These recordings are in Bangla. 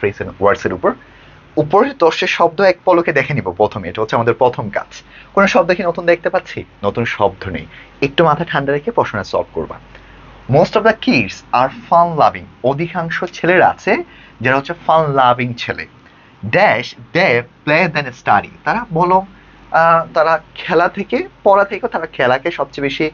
ফ্রেজ ওয়ার্ডসের উপর উপরের দশের শব্দ এক পলকে দেখে নিব প্রথমে, এটা হচ্ছে আমাদের প্রথম কাজ। কোনো শব্দ কি নতুন দেখতে পাচ্ছি? নতুন শব্দ নেই। একটু মাথা ঠান্ডা রেখে প্রশ্নটা সলভ করবা। Most of the kids are fun loving অধিকাংশ ছেলেরা আছে যারা হচ্ছে ফান লাভিং ছেলে। Dash they play then study তারা বলো তারা খেলা থেকে, পড়া থেকে তারা খেলাকে সবচেয়ে বেশি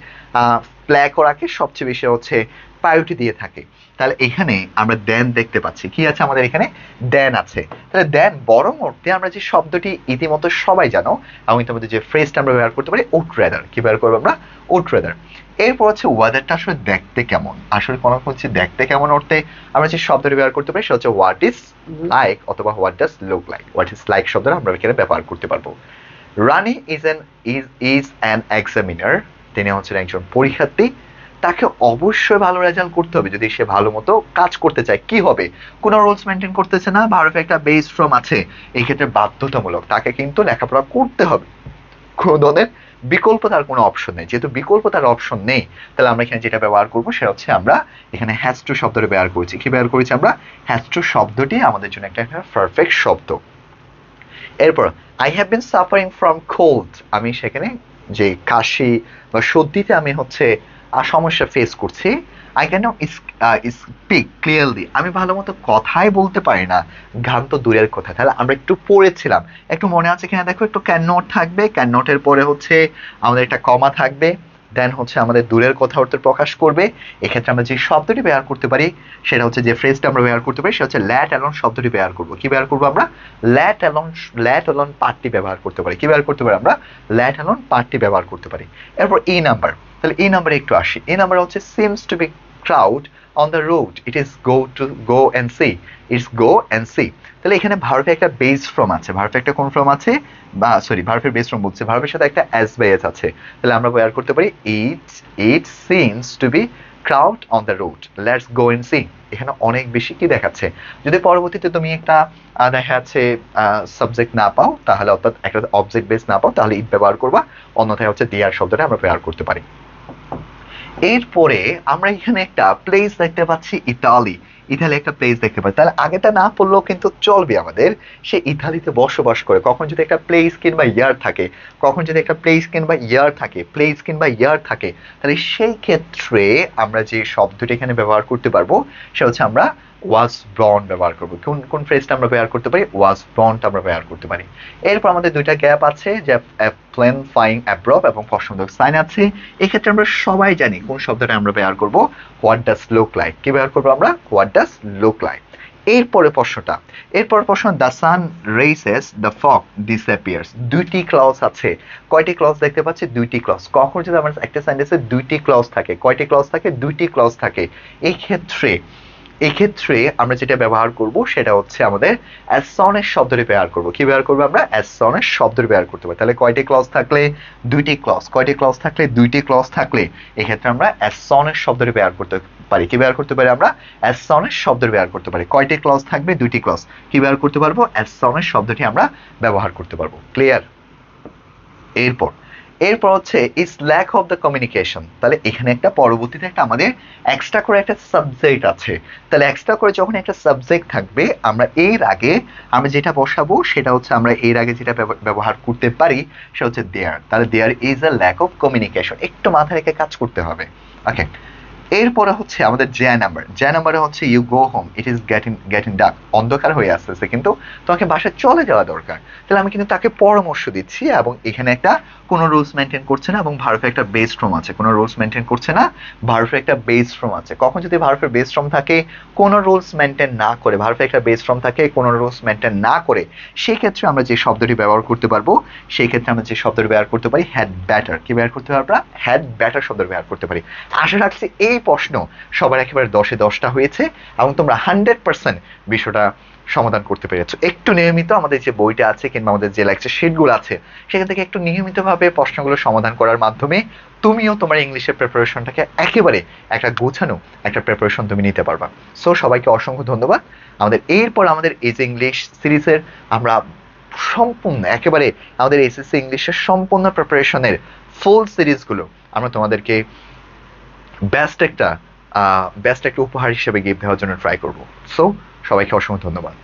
প্লে করাকে সবচেয়ে বেশি হচ্ছে প্রায়োরিটি দিয়ে থাকে। তাহলে এখানে আমরা দেন দেখতে পাচ্ছি। কি আছে আমাদের এখানে? দেন আছে। তাহলে দেন বরং অর্থে আমরা যে শব্দটি ইতিমধ্যে সবাই জানো এবং ইতিমধ্যে যে ফ্রেজটা আমরা ব্যবহার করতে পারি উড রেদার কি ব্যবহার করব আমরা? উড রেদার এরপর হচ্ছে ওয়েদারটা আসলে দেখতে কেমন? আসলে কোনো হচ্ছে দেখতে কেমন অর্থে আমরা যে শব্দটি ব্যবহার করতে পারি সেটা হচ্ছে হোয়াট ইজ লাইক অথবা what does look like what is like শব্দটা আমরা এখানে ব্যবহার করতে পারব। Rani is an is is an examiner তিনি হচ্ছেন একজন পরীক্ষার্থী। তাকে অবশ্যই ভালো রেজাল্ট করতে হবে। যদি সে ভালো মতো কাজ করতে চায়, কি হবে? কোনো রুলস মেনটেন করতেছে না, ভারতে একটা বেস ফ্রম আছে। এই ক্ষেত্রে বাধ্যতামূলক, তাকে কিন্তু লেখাপড়া করতে হবে। কোনো ধরনের বিকল্প তার কোনো অপশন নেই। যেহেতু বিকল্প তার অপশন নেই, তাহলে আমরা এখানে যেটা ব্যবহার করব, সেটা হচ্ছে আমরা এখানে হ্যাজ টু শব্দটি ব্যবহার করেছি। কি ব্যবহার করেছি আমরা? হ্যাজ টু শব্দটি আমাদের জন্য একটা পারফেক্ট শব্দ। এরপর I have been suffering from cold আমি সেখানে যে কাশি বা সর্দিতে আমি হচ্ছে সমস্যা ফেস করছি। আই ক্যান স্পিক ক্লিয়ারলি আমি ভালো মতো কথাই বলতে পারি না। গান তো দূরের কথা। তাহলে আমরা একটু পড়েছিলাম। একটু মনে আছে কিনা? দেখো, একটু ক্যান নোট থাকবে। ক্যান নোটের পরে হচ্ছে আমাদের একটা কমা থাকবে। দেন হচ্ছে আমাদের দূরের কথা অর্থ প্রকাশ করবে। এক্ষেত্রে আমরা যে শব্দটি ব্যবহার করতে পারি, সেটা হচ্ছে যে ফ্রেজটা আমরা ব্যবহার করতে পারি, সেটা হচ্ছে ল্যাট অ্যালন শব্দটি ব্যবহার করব। কি ব্যবহার করব আমরা? ল্যাট অ্যালন ল্যাট অ্যালন পার্টটি ব্যবহার করতে পারি। কি ব্যবহার করতে পারি আমরা? ল্যাট অ্যালন পার্টটি ব্যবহার করতে পারি। এরপর এই নাম্বার তাহলে এই নাম্বারে একটু আসি। এই নাম্বার হচ্ছে seems to be crowd on the road it is go to go and see it's go and see তাহলে এখানে ভারতে একটা বেস ফ্রম আছে। ভারতে একটা কোন ফ্রম আছে? বা সরি ভারতের বেস ফ্রম বলছে। ভারতের সাথে একটা অ্যাস বাই এস আছে। তাহলে আমরা ব্যবহার করতে পারি it it seems to be crowd on the road let's go and see এখানে অনেক বেশি কি দেখাচ্ছে? যদি পরবর্তীতে তুমি একটা দেখা যাচ্ছে সাবজেক্ট না পাও, তাহলে অর্থাৎ একটা অবজেক্ট বেস না পাও, তাহলে ইট ব্যবহার করবা। অন্যথায় হচ্ছে দেয়ার শব্দটা আমরা ব্যবহার করতে পারি। এরপরে আমরা এখানে একটা প্লেস দেখতে পাচ্ছি ইতালি ইতালি একটা প্লেস দেখতে পাচ্ছি। তাহলে আগেটা না পড়লেও কিন্তু চলবে আমাদের। সে ইতালিতে বসবাস করে। কখন যদি একটা প্লেস কিংবা ইয়ার থাকে, কখন যদি একটা প্লেস কিংবা ইয়ার থাকে প্লেস কিংবা ইয়ার থাকে, তাহলে সেই ক্ষেত্রে আমরা যে শব্দটি এখানে ব্যবহার করতে পারব, সেটা হচ্ছে আমরা ওয়াজ ব্রন ব্যবহার করব। কোন কোন ফ্রেজটা আমরা ব্যবহার করতে পারি? ওয়াজ ব্রনটা আমরা ব্যবহার করতে পারি। এরপর আমাদের দুইটা গ্যাপ আছে, যে প্লেন ফ্লাইং অ্যাব্রব এবং প্রশ্নবোধক সাইন আছে। এক্ষেত্রে আমরা সবাই জানি কোন শব্দটা আমরা ব্যবহার করব। হোয়াট ডাস লুক লাইক কি ব্যবহার করব আমরা? হোয়াট ডাস লুক লাইক এরপরে প্রশ্নটা। এরপর প্রশ্ন the sun rises the fog disappears দুইটি ক্লজ আছে। কয়টি ক্লজ দেখতে পাচ্ছি? দুইটি ক্লজ কখন যদি আমার একটা সেন্টেন্সে দুইটি ক্লজ থাকে, কয়টি ক্লজ থাকে? দুইটি ক্লজ থাকে। এই ক্ষেত্রে এক্ষেত্রে আমরা যেটা ব্যবহার করব সেটা হচ্ছে আমাদের অ্যাসনের শব্দটি ব্যবহার করব। কি ব্যবহার করব আমরা? অ্যাসনের শব্দটি ব্যবহার করতে পারি। তাহলে কয়টি ক্লজ থাকলে? দুইটি ক্লজ কয়টি ক্লজ থাকলে? দুইটি ক্লজ থাকলে এক্ষেত্রে আমরা অ্যাসনের শব্দটি ব্যবহার করতে পারি। কি ব্যবহার করতে পারি আমরা? অ্যাসনের শব্দটি ব্যবহার করতে পারি। কয়টি ক্লজ থাকবে? দুইটি ক্লজ কি ব্যবহার করতে পারব? অ্যাসনের শব্দটি আমরা ব্যবহার করতে পারব। ক্লিয়ার এরপর এরপর হচ্ছে is lack of the communication তাহলে এখানে একটা পরবর্তীতে একটা আমাদের এক্সট্রা করে একটা সাবজেক্ট আছে। তাহলে এক্সট্রা করে যখন একটা সাবজেক্ট থাকবে, আমরা এর আগে আমরা যেটা বসাবো, সেটা হচ্ছে আমরা এর আগে যেটা ব্যবহার করতে পারি, সেটা হচ্ছে দেয়ার তাহলে there is a lack of communication একটু মাথায় রেখে কাজ করতে হবে। ওকে এরপরে হচ্ছে আমাদের জে নাম্বার। জে নাম্বারে হচ্ছে you go home it is getting getting dark অন্ধকার হয়ে আসতেছে কিন্তু তোমাকে বাসায় চলে যাওয়া দরকার। তাহলে আমি কিন্তু তাকে পরামর্শ দিচ্ছি এবং এখানে একটা, কোনো রুলস মেনটেন করছে না এবং ভারফে একটা বেস ফ্রম আছে। কোনো রুলস মেনটেন করছে না ভারফে একটা বেস ফ্রম আছে। কখন যদি ভারফের বেস ফ্রম থাকে, কোনো রুলস মেনটেন না করে ভারফে একটা বেস ফ্রম থাকে, কোনো রুলস মেনটেন না করে সেই ক্ষেত্রে আমরা যে শব্দটি ব্যবহার করতে পারব সেই ক্ষেত্রে আমরা যে শব্দটি ব্যবহার করতে পারি হ্যাড ব্যাটার কি ব্যবহার করতে পারি আমরা? হ্যাড ব্যাটার শব্দ ব্যবহার করতে পারি। আশা রাখছি এই প্রশ্ন। সবার একেবারে দশে দশটা হয়েছে এবং তোমরা হান্ড্রেড পার্সেন্ট বিষয়টা সমাধান করতে পেরেছ। একটু নিয়মিত আমাদের যে বইটা আছে কিংবা আমাদের যে লেকচার শিটগুলো আছে, সেখান থেকে একটু নিয়মিতভাবে প্রশ্নগুলো সমাধান করার মাধ্যমে তুমিও তোমার ইংলিশের প্রিপারেশনটাকে একেবারে একটা গোছানো একটা প্রিপারেশন তুমি নিতে পারবা। সো সবাইকে অসংখ্য ধন্যবাদ। আমাদের এরপর আমাদের এজ ইংলিশ সিরিজের আমরা সম্পূর্ণ, একেবারে আমাদের এসএসসি ইংলিশের সম্পূর্ণ প্রিপারেশনের ফুল সিরিজগুলো আমরা তোমাদেরকে বেস্ট একটা বেস্ট একটা উপহার হিসেবে গিফট দেওয়ার জন্য ট্রাই করব। সো সবাইকে অসংখ্য ধন্যবাদ।